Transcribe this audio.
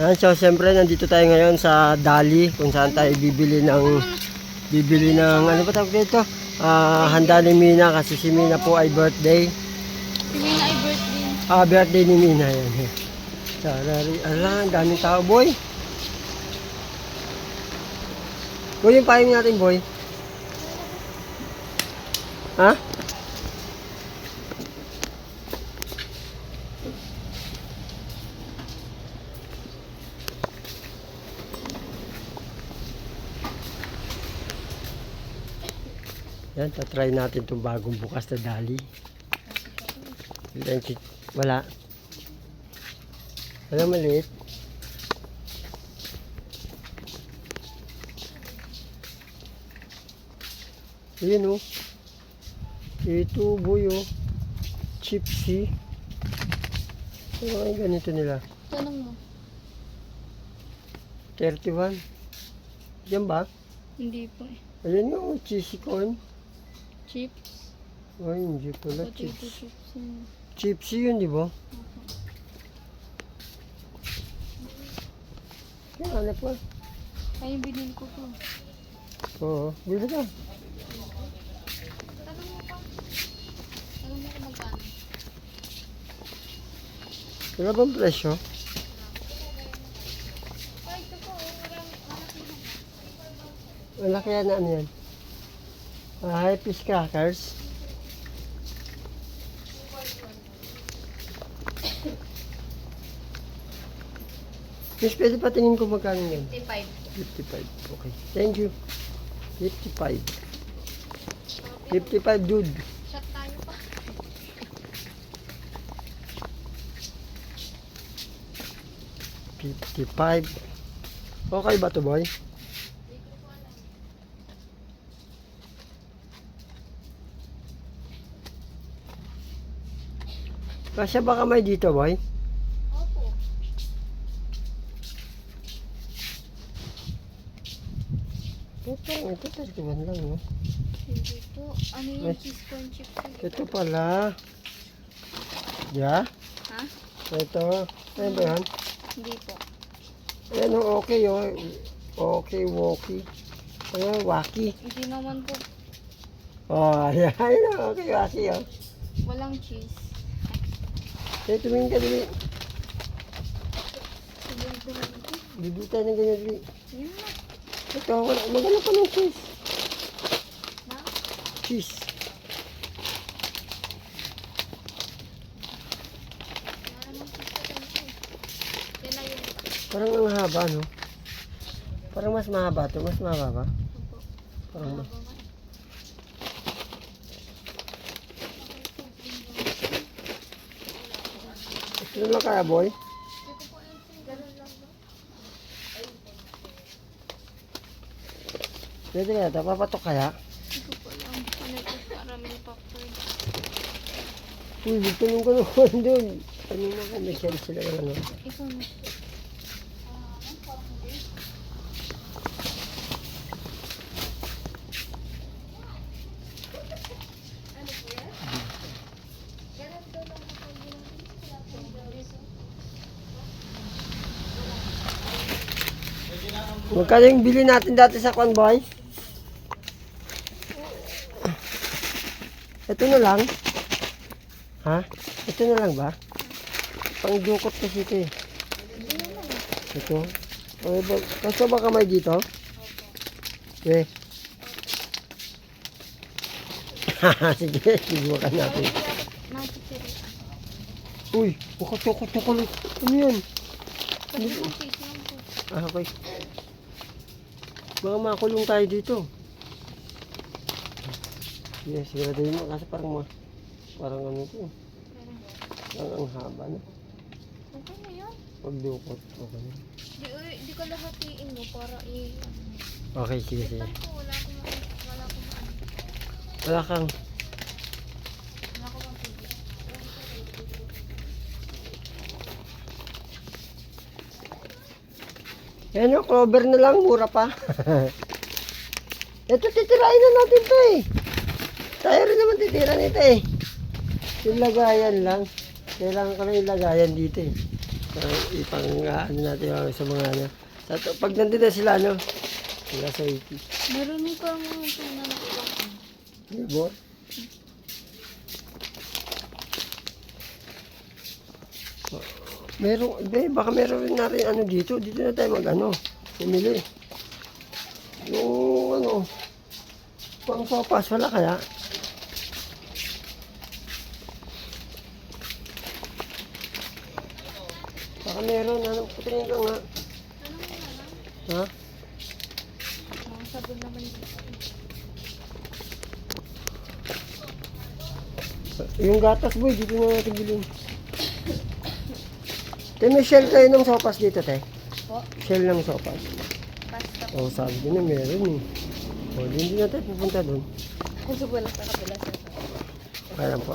Yan, so siyempre nandito tayo ngayon sa Dali kung saan tayo bibili ng bibili ng ano ba tawag dito? Ah, handa ni Mina kasi si Mina po ay birthday. Si Mina ay birthday. Ah, birthday ni Mina yan. Sarari, ala, daming tao, boy. Boy, yung payong natin, boy. Ha? Yan, tatry natin itong bagong bukas na dali. Yan, Wala. Wala maliit. Ayan o. Ito boy o. Chipsy. Ano ay ganito nila? Tanong mo. 31. Yan ba? Hindi po eh. Ayan yung cheesy corn. Chips. Ay, hindi pala. Potato Chips. chips. yun. Chipsy yun, di ba? Yan, ano pa? Ay, yung binili ko po. Oo, bili ka. Tanong mo pa. Tanong mo kung magkano. Wala bang presyo? Ay, ito po. oh, marami. Wala kaya na ano yan? Ah, fish crackers. Miss, pwede patingin ko magkano yan? 55. 55. Okay. Thank you. 55. 55, dude. Shot tayo pa. Fifty-five. Okay ba to boy? Kasya ba kamay dito boy? Opo. Ito, ito, tarkiban lang no? Hindi po. Ano yung cheese corn chips? yun? Ito pala. Ya? Ha? Ito. Ano ba yan? Hindi po. Ayan oh, okay oh. Okay, walkie. Ayan, waki. Hindi naman po. Oh, ayan, okay, waki oh. Walang cheese. Kaya tumingin ka dali. Tayo ng ganyan dali. Ito, wala, maganda pa ng cheese. Cheese. Parang ang haba, no? Parang mas mahaba to, mas mahaba ba? Parang mas... Na lang kaya, boy? Po? Pwede kaya, ito, papatok kaya? Hindi ko po alam. Ano ito? Caramel popcorn. Uy, magtanong ka naman doon. Tanong mo kung may shell sila ng ano. Ikaw na. Magkano yung bili natin dati sa convoy? Ito na lang. Ha? Ito na lang ba? Pang dukot kasi ito eh. Ito. Okay ba? Kaso ba kamay dito? Okay. Sige, subukan natin. Uy, buka choko chocolate. Ano yan? Po. Ah, okay. Baka makulong tayo dito. Yes, siguraduhin mo kasi parang ma parang ano to. Parang ang haba na. Okay na yan. Pagdukot. Okay. na. Di, uy, di ko lahatiin mo para i... Okay, sige, sige. Ito wala akong wala akong Wala kang. wala akong mapili. Yan o, clover na lang, mura pa. Ito, titirain na natin to eh. Tayo rin naman titira nito eh. Yung lagayan lang. Kailangan ko lang yung lagayan dito eh. Uh, ipang uh, ano natin uh, sa mga ano. Sa, pag nandito na sila, ano, sila sa 80. Meron pa mga tuna na ibang ano. Meron, be, baka meron rin ano dito. Dito na tayo mag ano, pumili. Yung ano, pang sopas, wala kaya? Baka meron, ano, patingin ka nga. Ha? Sabon naman. Yung gatas boy, dito na natin bilhin. Te, may shell kayo ng sopas dito, te. Po, Shell ng sopas. basta. O, sabi ko na meron eh. O, hindi na tayo pupunta doon. Kasi wala sa kabila sa Kaya lang po.